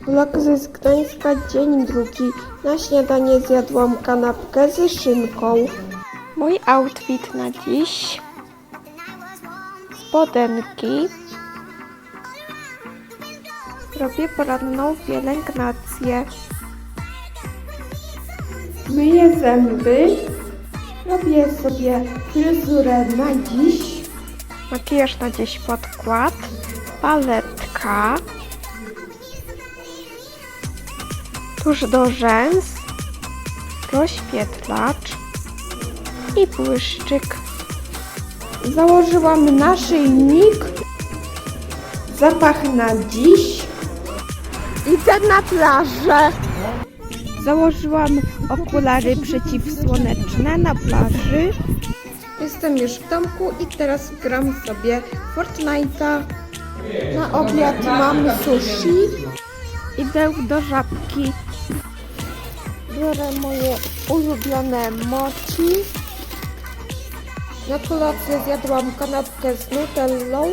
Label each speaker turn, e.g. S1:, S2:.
S1: Vlog ze z Gdańska, dzień drugi. Na śniadanie zjadłam kanapkę ze szynką. Mój outfit na dziś. Spodenki. Robię poranną pielęgnację. Myję zęby. Robię sobie fryzurę na dziś. Makijaż na dziś podkład. Paletka. Tuż do rzęs. Rozświetlacz. I błyszczyk. Założyłam naszyjnik. Zapach na dziś. Idę na plażę. Założyłam okulary przeciwsłoneczne na plaży. Jestem już w domku i teraz gram sobie Fortnite'a. Na obiad mam sushi. Idę do żabki. Biorę moje ulubione mochi. Na kolację zjadłam kanapkę z nutellą.